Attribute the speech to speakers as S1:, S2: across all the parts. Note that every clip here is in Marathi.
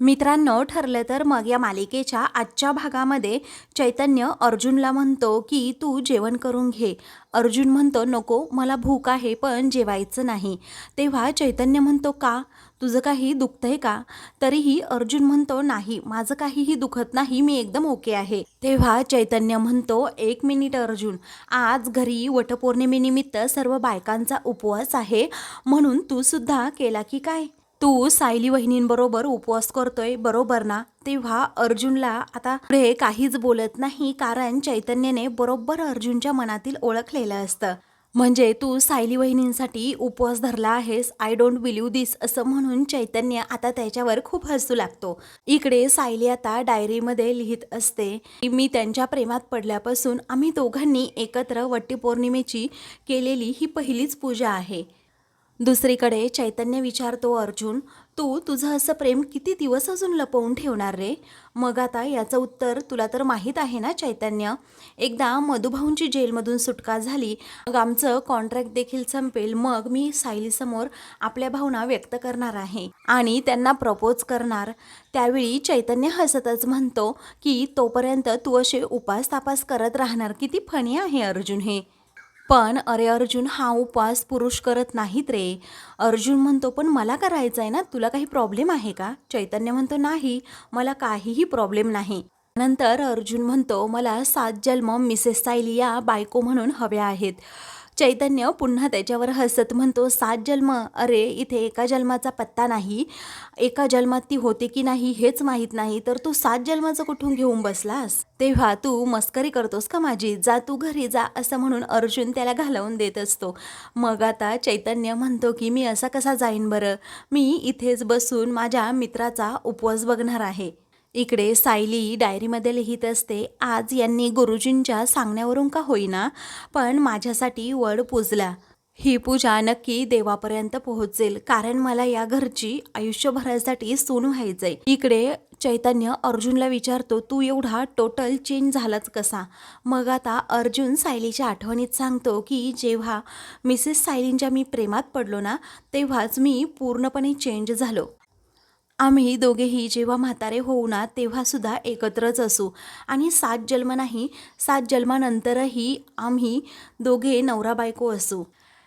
S1: मित्रांनो ठरलं तर मग या मालिकेच्या आजच्या भागामध्ये चैतन्य अर्जुनला म्हणतो की तू जेवण करून घे. अर्जुन म्हणतो नको मला भूक आहे पण जेवायचं नाही. तेव्हा चैतन्य म्हणतो का? तुझं काही दुखतंय का? तरीही अर्जुन म्हणतो नाही माझं काहीही दुखत नाही मी एकदम ओके आहे. तेव्हा चैतन्य म्हणतो एक मिनिट अर्जुन आज घरी वटपौर्णिमेनिमित्त सर्व बायकांचा उपवास आहे म्हणून तू सुद्धा केला की काय? तू सायली वहिनींबरोबर उपवास करतोय बरोबर ना? तेव्हा अर्जुनला आता पुढे काहीच बोलत नाही कारण चैतन्यने बरोबर अर्जुनच्या मनातील ओळखलेलं असतं. म्हणजे तू सायली वहिनींसाठी उपवास धरला आहेस आय डोंट बिलीव दिस असं म्हणून चैतन्य आता त्याच्यावर खूप हसू लागतो. इकडे सायली आता डायरीमध्ये लिहित असते की मी त्यांच्या प्रेमात पडल्यापासून आम्ही दोघांनी एकत्र वट्टीपौर्णिमेची केलेली ही पहिलीच पूजा आहे. दुसरीकडे चैतन्य विचारतो अर्जुन तू तुझं असं प्रेम किती दिवस अजून लपवून ठेवणार रे? मग आता याचं उत्तर तुला तर माहीत आहे ना चैतन्य? एकदा मधुभाऊंची जेलमधून सुटका झाली मग आमचं कॉन्ट्रॅक्ट देखील संपेल मग मी सायलीसमोर आपल्या भावना व्यक्त करणार आहे आणि त्यांना प्रपोज करणार. त्यावेळी चैतन्य हसतच म्हणतो की तोपर्यंत तू असे उपास तापास करत राहणार किती फणी आहे अर्जुन हे. पण अरे अर्जुन हा उपवास पुरुष करत नाहीत रे. अर्जुन म्हणतो पण मला करायचं आहे ना? तुला काही प्रॉब्लेम आहे का? चैतन्य म्हणतो नाही मला काहीही प्रॉब्लेम नाही. नंतर अर्जुन म्हणतो मला सात जन्म मिसेस सायली या बायको म्हणून हव्या आहेत. चैतन्य पुन्हा त्याच्यावर हसत म्हणतो सात जन्म? अरे इथे एका जन्माचा पत्ता नाही. एका जन्मात ती होते की नाही हेच माहीत नाही. तर तू सात जन्माचं कुठून घेऊन बसलास? तेव्हा तू मस्करी करतोस का माझी? जा तू घरी जा असं म्हणून अर्जुन त्याला घालवून देत असतो. मग आता चैतन्य म्हणतो की मी असा कसा जाईन बरं? मी इथेच बसून माझ्या मित्राचा उपवास बघणार आहे. इकडे सायली डायरीमध्ये लिहित असते आज यांनी गुरुजींच्या सांगण्यावरून का होईना पण माझ्यासाठी वड पूजला. ही पूजा नक्की देवापर्यंत पोहोचेल कारण मला या घरची आयुष्यभरासाठी सून व्हायचंय. इकडे चैतन्य अर्जुनला विचारतो तू एवढा टोटल चेंज झालाच कसा? मग आता अर्जुन सायलीच्या आठवणीत सांगतो की जेव्हा मिसेस सायलींच्या मी प्रेमात पडलो ना तेव्हाच मी पूर्णपणे चेंज झालो. आम्ही दोघेही जेव्हा म्हातारे होऊ ना तेव्हासुद्धा एकत्रच असू. आणि सात जन्म नाही सात जन्मानंतरही आम्ही दोघे नवरा बायको असू.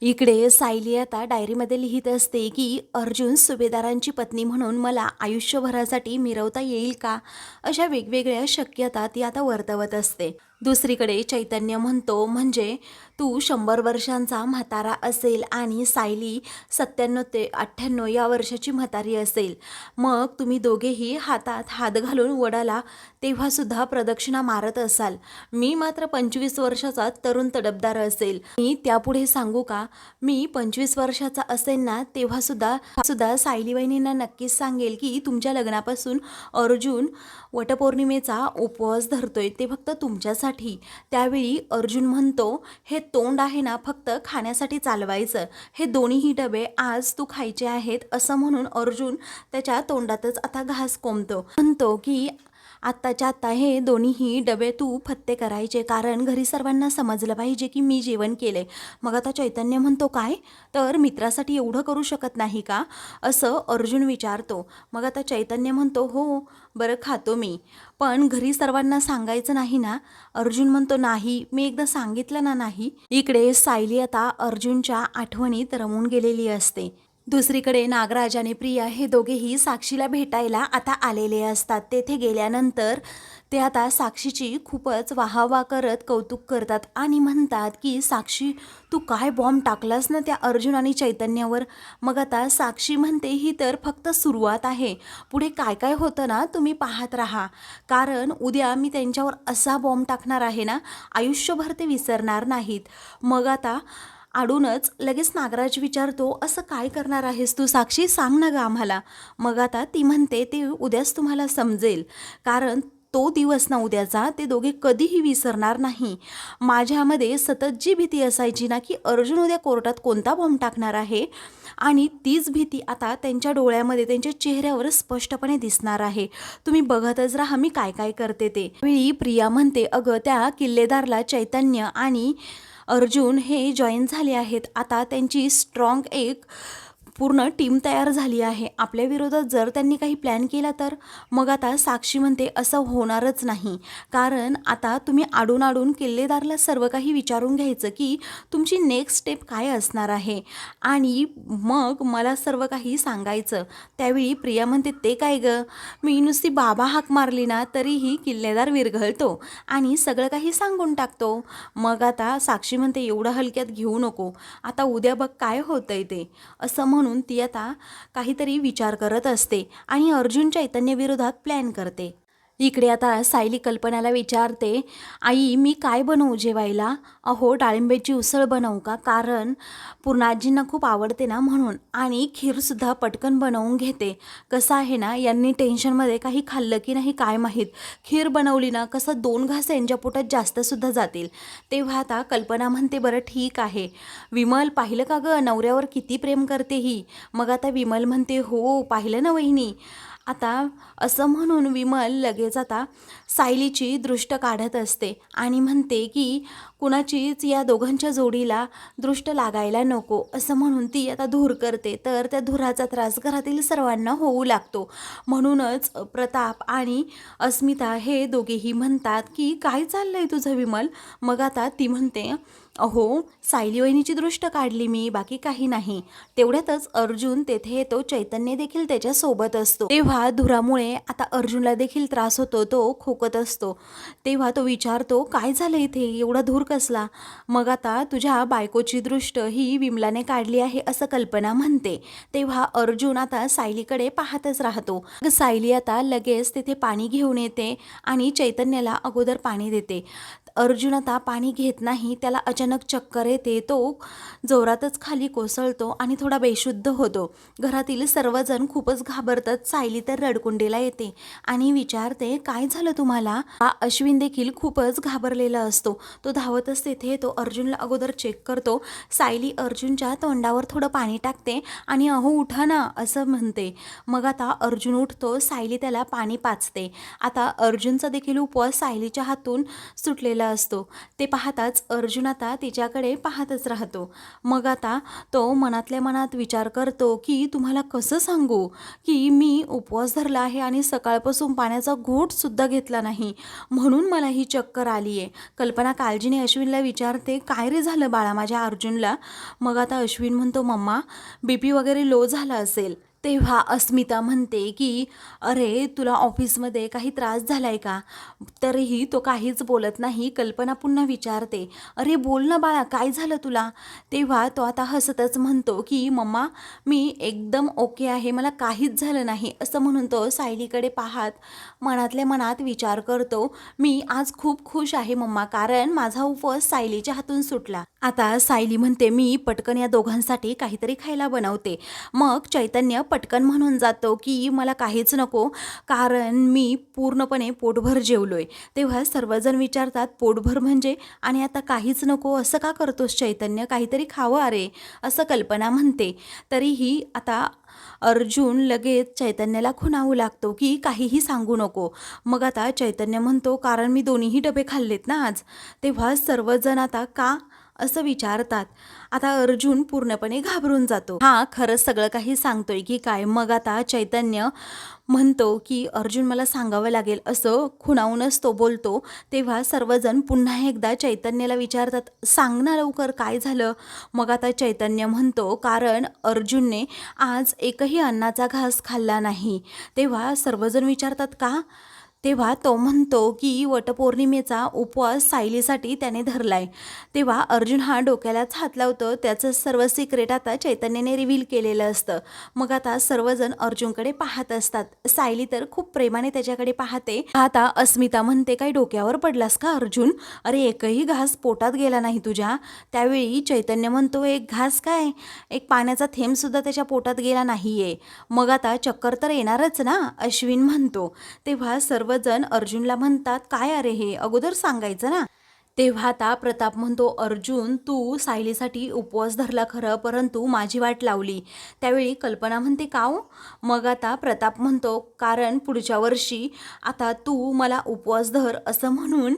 S1: इकडे सायली आता डायरीमध्ये लिहित असते की अर्जुन सुभेदारांची पत्नी म्हणून मला आयुष्यभरासाठी मिरवता येईल का? अशा वेगवेगळ्या शक्यता ती आता वर्तवत असते. दुसरीकडे चैतन्य म्हणतो म्हणजे तू शंभर वर्षांचा म्हातारा असेल आणि सायली सत्त्याण्णव ते अठ्ठ्याण्णव या वर्षाची म्हातारी असेल. मग तुम्ही दोघेही हातात हात घालून वडाला तेव्हासुद्धा प्रदक्षिणा मारत असाल. मी मात्र पंचवीस वर्षाचा तरुण तडबदार असेल. मी त्यापुढे सांगू का? मी पंचवीस वर्षाचा असेल ना तेव्हासुद्धा सुद्धा सायली वहिनींना नक्कीच सांगेल की तुमच्या लग्नापासून अर्जुन वटपौर्णिमेचा उपवास धरतोय. ते फक्त तुमच्यासाठी त्यावेळी अर्जुन म्हणतो हे तोंड आहे ना फक्त खाण्यासाठी चालवायचं. हे दोन्हीही डबे आज तू खायचे आहेत असं म्हणून अर्जुन त्याच्या तोंडातच आता घास कोंबतो. म्हणतो की आत्ताच्या आत्ता हे दोन्हीही डबे तू फत्ते करायचे कारण घरी सर्वांना समजलं पाहिजे की मी जेवण केले मग आता चैतन्य म्हणतो काय? तर मित्रासाठी एवढं करू शकत नाही का? असं अर्जुन विचारतो. मग आता चैतन्य म्हणतो हो बरं खातो मी. पण घरी सर्वांना सांगायचं नाही ना? अर्जुन म्हणतो नाही मी एकदा सांगितलं ना नाही. इकडे सायली आता अर्जुनच्या आठवणीत रमून गेलेली असते. दुसरीकडे नागराज आणि प्रिया हे दोघेही साक्षीला भेटायला आता आलेले असतात. तेथे गेल्यानंतर ते आता साक्षीची खूपच वाहवा करत कौतुक करतात आणि म्हणतात की साक्षी तू काय बॉम्ब टाकलास ना त्या अर्जुन आणि चैतन्यावर? मग आता साक्षी म्हणते ही तर फक्त सुरुवात आहे. पुढे काय काय होतं ना तुम्ही पाहत राहा. कारण उद्या मी त्यांच्यावर असा बॉम्ब टाकणार आहे ना आयुष्यभर ते विसरणार नाहीत. मग आता आडूनच लगेच नागराज विचारतो असं काय करणार आहेस तू साक्षी? सांग ना ग आम्हाला. मग आता ती म्हणते ते उद्याच तुम्हाला समजेल. कारण तो दिवस ना उद्याचा ते दोघे कधीही विसरणार नाही. माझ्यामध्ये सतत जी भीती असायची ना की अर्जुन उद्या कोर्टात कोणता बॉम्ब टाकणार आहे? आणि तीच भीती आता त्यांच्या डोळ्यामध्ये त्यांच्या चेहऱ्यावर स्पष्टपणे दिसणार आहे. तुम्ही बघतच राहा मी काय काय करते ते. वेळी प्रिया म्हणते अगं त्या किल्लेदारला चैतन्य आणि अर्जुन हे जॉईन झाले आहेत. आता त्यांची स्ट्रॉंग एक पूर्ण टीम तयार झाली आहे. आपल्या विरोधात जर त्यांनी काही प्लॅन केला तर? मग आता साक्षी म्हणते असं होणारच नाही. कारण आता तुम्ही आडून आडून किल्लेदारला सर्व काही विचारून घ्यायचं की तुमची नेक्स्ट स्टेप काय असणार आहे. आणि मग मला सर्व काही सांगायचं. त्यावेळी प्रिया म्हणते ते काय गं? मी नुसती बाबा हाक मारली ना तरीही किल्लेदार विरघळतो आणि सगळं काही सांगून टाकतो. मग आता साक्षी म्हणते एवढं हलक्यात घेऊ नको. आता उद्या बघ काय होतंय ते. असं म्हणून ती आता काहीतरी विचार करत असते आणि अर्जुन चैतन्यविरोधात प्लॅन करते. इकडे आता सायली कल्पनाला विचारते आई मी काय बनवू जेवायला? अहो डाळिंब्याची उसळ बनवू का? कारण पूर्णाजींना खूप आवडते ना म्हणून. आणि खीरसुद्धा पटकन बनवून घेते. कसं आहे ना यांनी टेन्शनमध्ये काही खाल्लं की नाही काय माहीत. खीर बनवली ना कसं दोन घास यांच्या पोटात जास्तसुद्धा जातील. तेव्हा आता कल्पना म्हणते बरं ठीक आहे. विमल पाहिलं का गं? नवऱ्यावर किती प्रेम करते ही. मग आता विमल म्हणते हो पाहिलं ना वहिनी. आता असं म्हणून विमल लगेच आता सायलीची दृष्ट काढत असते आणि म्हणते की कुणाचीच या दोघांच्या जोडीला दृष्ट लागायला नको असं म्हणून ती आता धूर करते. तर त्या धुराचा त्रास घरातील सर्वांना होऊ लागतो. म्हणूनच प्रताप आणि अस्मिता हे दोघेही म्हणतात की काय चाललंय तुझं विमल? मग आता ती म्हणते अहो सायली वहिनीची दृष्ट काढली मी बाकी काही नाही. तेवढ्यातच अर्जुन तेथे येतो चैतन्य देखील त्याच्या सोबत असतो. तेव्हा धुरामुळे आता अर्जुनला देखील त्रास होतो तो खोकत असतो. तेव्हा तो विचारतो काय झालं इथे? एवढा धूर कसला मग आता तुझ्या बायकोची दृष्ट ही विमलाने काढली आहे असं कल्पना म्हणते. तेव्हा अर्जुन आता सायलीकडे पाहतच राहतो. सायली आता लगेच तिथे पाणी घेऊन येते आणि चैतन्याला अगोदर पाणी देते. अर्जुन आता पाणी घेत नाही त्याला अचानक चक्कर येते तो जोरातच खाली कोसळतो आणि थोडा बेशुद्ध होतो. घरातील सर्वजण खूपच घाबरतात सायली तर रडकुंडीला येते आणि विचारते काय झालं तुम्हाला? हा अश्विन देखील खूपच घाबरलेला असतो. तो धावतच तेथे येतो अर्जुनला अगोदर चेक करतो. सायली अर्जुनच्या तोंडावर थोडं पाणी टाकते आणि अहो उठा ना असं म्हणते. मग आता अर्जुन उठतो सायली त्याला पाणी पाचते आता अर्जुनचा देखील उपवास सायलीच्या हातून सुटलेला असतो. ते पाहताच अर्जुन आता तिच्याकडे पाहतच राहतो. मग आता तो मनातल्या मनात विचार करतो की तुम्हाला कसं सांगू? की मी उपवास धरला आहे आणि सकाळपासून पाण्याचा घोटसुद्धा घेतला नाही. म्हणून मला ही चक्कर आली आहे कल्पना काळजीने अश्विनला विचारते काय रे झालं बाळा माझ्या अर्जुनला? मग आता अश्विन म्हणतो मम्मा बी पी वगैरे लो झाला असेल. तेव्हा अस्मिता म्हणते की अरे तुला ऑफिसमध्ये काही त्रास झाला आहे का? तरीही तो काहीच बोलत नाही. कल्पना पुन्हा विचारते अरे बोल ना बाळा काय झालं तुला? तेव्हा तो आता हसतच म्हणतो की मम्मा मी एकदम ओके आहे मला काहीच झालं नाही. असं म्हणून तो सायलीकडे पाहत मनातल्या मनात विचार करतो मी आज खूप खुश आहे मम्मा कारण माझा उपवास सायलीच्या हातून सुटला. आता सायली म्हणते मी पटकन या दोघांसाठी काहीतरी खायला बनवते. मग चैतन्य पटकन म्हणून जातो की मला काहीच नको कारण मी पूर्णपणे पोटभर जेवलो आहे तेव्हा सर्वजण विचारतात पोटभर म्हणजे? आणि आता काहीच नको असं का करतोस चैतन्य? काहीतरी खावं अरे असं कल्पना म्हणते. तरीही आता अर्जुन लगेच चैतन्याला खुणावू लागतो की काहीही सांगू नको. मग आता चैतन्य म्हणतो कारण मी दोन्हीही डबे खाल्लेत ना आज. तेव्हा सर्वजण आता का? असं विचारतात. आता अर्जुन पूर्णपणे घाबरून जातो. हा खरंच सगळं काही सांगतोय की काय? मग आता चैतन्य म्हणतो की अर्जुन मला सांगावं लागेल. असं खुणावूनच तो बोलतो. तेव्हा सर्वजण पुन्हा एकदा चैतन्याला विचारतात सांग ना लवकर काय झालं? मग आता चैतन्य म्हणतो कारण अर्जुनने आज एकही अन्नाचा घास खाल्ला नाही. तेव्हा सर्वजण विचारतात का? तेव्हा तो म्हणतो की वटपौर्णिमेचा उपवास सायलीसाठी त्याने धरलाय. तेव्हा अर्जुन हा डोक्यालाच हात लावतो. त्याचं सर्व सिक्रेट आता चैतन्याने रिव्हील केलेलं असतं. मग आता सर्वजण अर्जुनकडे पाहत असतात. सायली तर खूप प्रेमाने त्याच्याकडे पाहते. आता अस्मिता म्हणते काही डोक्यावर पडलास का अर्जुन? अरे एकही घास पोटात गेला नाही तुझ्या. त्यावेळी चैतन्य म्हणतो एक घास काय? एक पाण्याचा थेंबसुद्धा त्याच्या पोटात गेला नाहीये. मग आता चक्कर तर येणारच ना? अश्विन म्हणतो. तेव्हा सर्व सर्वजण अर्जुनला म्हणतात काय अरे हे? अगोदर सांगायचं ना. तेव्हा आता प्रताप म्हणतो अर्जुन तू सायलीसाठी उपवास धरला खरं परंतु माझी वाट लावली. त्यावेळी कल्पना म्हणते का हो? मग आता प्रताप म्हणतो कारण पुढच्या वर्षी आता तू मला उपवास धर असं म्हणून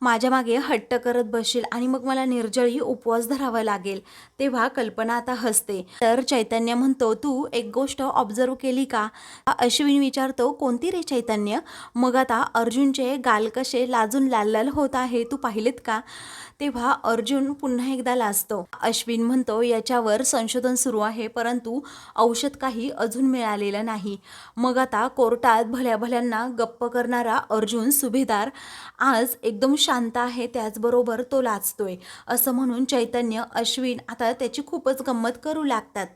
S1: माझ्या मागे हट्ट करत बसशील आणि मग मला निर्जळी उपवास धरावा लागेल तेव्हा कल्पना आता हसते. तर चैतन्य म्हणतो तू एक गोष्ट ऑब्झर्व केली का? अश्विन विचारतो कोणती रे चैतन्य? मग आता अर्जुनचे गाल कसे लाजून लाल लाल होत आहे तू पाहिलेत का? तेव्हा अर्जुन पुन्हा एकदा लाजतो. अश्विन म्हणतो याच्यावर संशोधन सुरू आहे परंतु औषध काही अजून मिळालेलं नाही. मग आता कोर्टात भल्या भल्यांना गप्प करणारा अर्जुन सुभेदार आज एकदम शांत आहे त्याचबरोबर तो लाचतोय असं म्हणून चैतन्य अश्विन आता त्याची खूपच गंमत करू लागतात.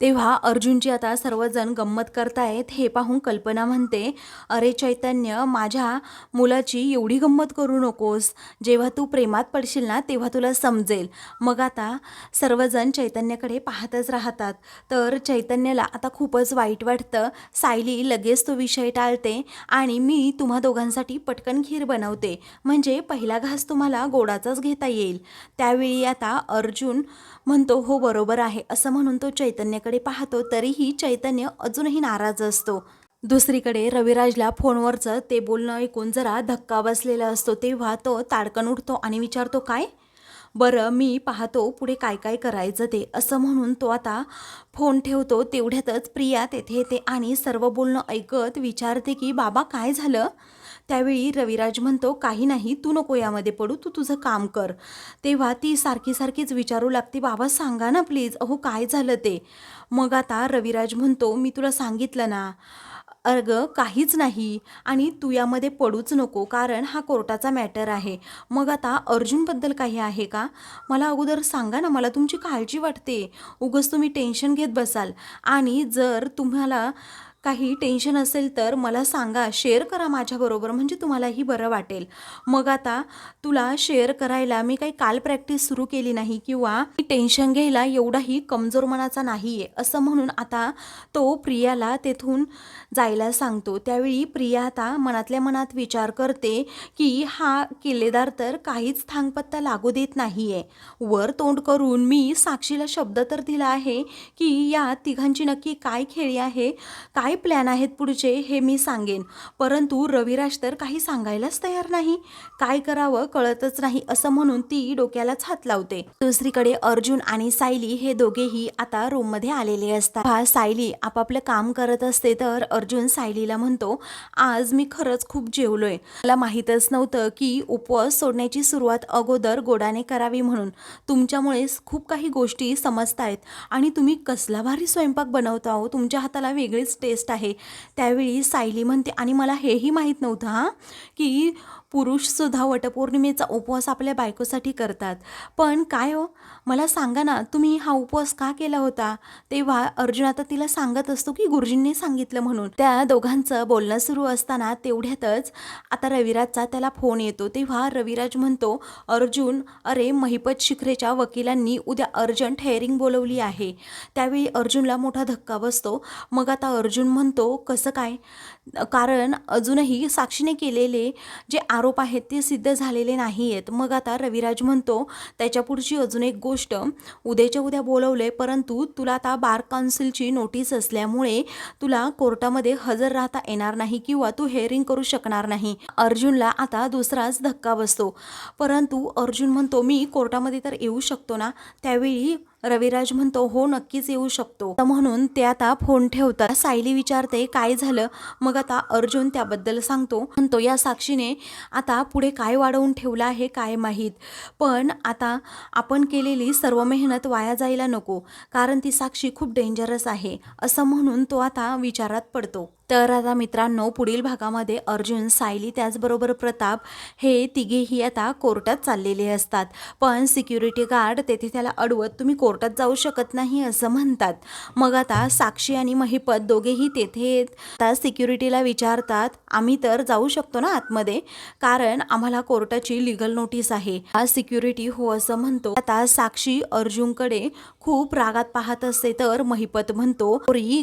S1: तेव्हा अर्जुनची आता सर्वजण गंमत करतायत हे पाहून कल्पना म्हणते अरे चैतन्य माझ्या मुलाची एवढी गंमत करू नकोस. जेव्हा तू प्रेमात पडशील ना तेव्हा तुला समजेल. मग आता सर्वजण चैतन्याकडे पाहतच राहतात. तर चैतन्याला आता खूपच वाईट वाटतं. सायली लगेच तो विषय टाळते आणि मी तुम्हा दोघांसाठी पटकन खीर बनवते. म्हणजे पहिला घास तुम्हाला गोडाचाच घेता येईल. त्यावेळी आता अर्जुन म्हणतो हो बरोबर आहे असं म्हणून तो चैतन्याकडे पाहतो तरीही चैतन्य अजूनही नाराज असतो. दुसरीकडे रविराजला फोनवरचं ते बोलणं ऐकून जरा धक्का बसलेला असतो तेव्हा तो ताडकन उठतो आणि विचारतो काय? बरं मी पाहतो पुढे काय काय करायचं ते असं म्हणून तो आता फोन ठेवतो तेवढ्यातच प्रिया तेथे येते आणि सर्व बोलणं ऐकत विचारते की बाबा काय झालं? त्यावेळी रविराज म्हणतो काही नाही तू नको यामध्ये पडू तू तुझं काम कर. तेव्हा ती सारखी सारखीच विचारू लागते बाबा सांगा ना प्लीज अहो काय झालं ते? मग आता रविराज म्हणतो मी तुला सांगितलं ना अगं काहीच नाही आणि तू यामध्ये पडूच नको कारण हा कोर्टाचा मॅटर आहे. मग आता अर्जुनबद्दल काही आहे का? मला अगोदर सांगा ना मला तुमची काळजी वाटते. उगस तुम्ही टेन्शन घेत बसाल आणि जर तुम्हाला काही टेन्शन असेल तर मला सांगा शेअर करा माझ्याबरोबर म्हणजे तुम्हालाही बरं वाटेल. मग आता तुला शेअर करायला मी काही काल प्रॅक्टिस सुरू केली नाही किंवा टेन्शन घ्यायला एवढाही कमजोर मनाचा नाही आहे असं म्हणून आता तो प्रियाला तेथून जायला सांगतो. त्यावेळी प्रिया आता मनातल्या मनात विचार करते की हा किल्लेदार तर काहीच थांगपत्ता लागू देत नाही आहे वर तोंड करून मी साक्षीला शब्द तर दिला आहे की या तिघांची नक्की काय खेळी आहे काय काय प्लॅन आहेत पुढचे हे मी सांगेन. परंतु रविराज तर काही सांगायलाच तयार नाही. काय करावं कळतच नाही असं म्हणून ती डोक्यालाच हात लावते. दुसरीकडे अर्जुन आणि सायली हे दोघेही आता रूममध्ये आलेले असतात. हा सायली आपापलं काम करत असते तर अर्जुन सायलीला म्हणतो आज मी खरंच खूप जेवलोय. मला माहीतच नव्हतं की उपवास सोडण्याची सुरुवात अगोदर गोडाने करावी म्हणून. तुमच्यामुळे खूप काही गोष्टी समजतायत. आणि तुम्ही कसला भारी स्वयंपाक बनवता हो? तुमच्या हाताला वेगळीच टेस्ट टेस्ट आहे. त्यावेळी सायली म्हणते आणि मला हेही माहीत नव्हतं हां की पुरुषसुद्धा वटपौर्णिमेचा उपवास आपल्या बायकोसाठी करतात. पण काय हो मला सांगा ना तुम्ही हा उपवास का केला होता? तेव्हा अर्जुन आता तिला सांगत असतो की गुरुजींनी सांगितलं म्हणून. त्या दोघांचं बोलणं सुरू असताना तेवढ्यातच आता रविराजचा त्याला फोन येतो. तेव्हा रविराज म्हणतो अर्जुन अरे महिपत शिखरेच्या वकिलांनी उद्या अर्जंट हेअरिंग बोलवली आहे. त्यावेळी अर्जुनला मोठा धक्का बसतो. मग आता अर्जुन म्हणतो कसं काय? कारण अजूनही साक्षीने केलेले जे आरोप आहेत ते सिद्ध झालेले नाही आहेत मग आता रविराज म्हणतो त्याच्या पुढची अजून एक गोष्ट उद्याच्या उद्या बोलवले परंतु तुला आता बार काउन्सिलची नोटीस असल्यामुळे तुला कोर्टामध्ये हजर राहता येणार नाही किंवा तू हेअरिंग करू शकणार नाही. अर्जुनला आता दुसराच धक्का बसतो. परंतु अर्जुन म्हणतो मी कोर्टामध्ये तर येऊ शकतो ना त्यावेळी रविराज म्हणतो हो नक्कीच येऊ शकतो. म्हणून ते आता फोन ठेवतात. सायली विचारते काय झालं? मग आता अर्जुन त्याबद्दल सांगतो. म्हणतो या साक्षीने आता पुढे काय वाढवून ठेवलं आहे काय माहीत. पण आता आपण केलेली सर्व मेहनत वाया जायला नको कारण ती साक्षी खूप डेंजरस आहे. असं म्हणून तो आता विचारात पडतो. तर आता मित्रांनो पुढील भागामध्ये अर्जुन सायली त्याचबरोबर प्रताप हे तिघेही आता कोर्टात चाललेले असतात. पण सिक्युरिटी गार्ड तेथे त्याला अडवत तुम्ही कोर्टात जाऊ शकत नाही असं म्हणतात. मग आता साक्षी आणि महिपत दोघेही तेथे आता सिक्युरिटीला विचारतात आम्ही तर जाऊ शकतो ना आतमध्ये? कारण आम्हाला कोर्टाची लिगल नोटीस आहे. हा सिक्युरिटी हो असं म्हणतो. आता साक्षी अर्जुनकडे खूप रागात पाहत असते तर महिपत म्हणतो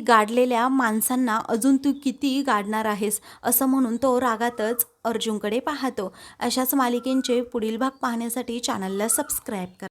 S1: गाडलेल्या माणसांना अजून तू किती गाडणार आहेस असं म्हणून तो रागातच अर्जुनकडे पाहतो. अशाच मालिकेंचे पुढील भाग पाहण्यासाठी चॅनलला सबस्क्राईब करा.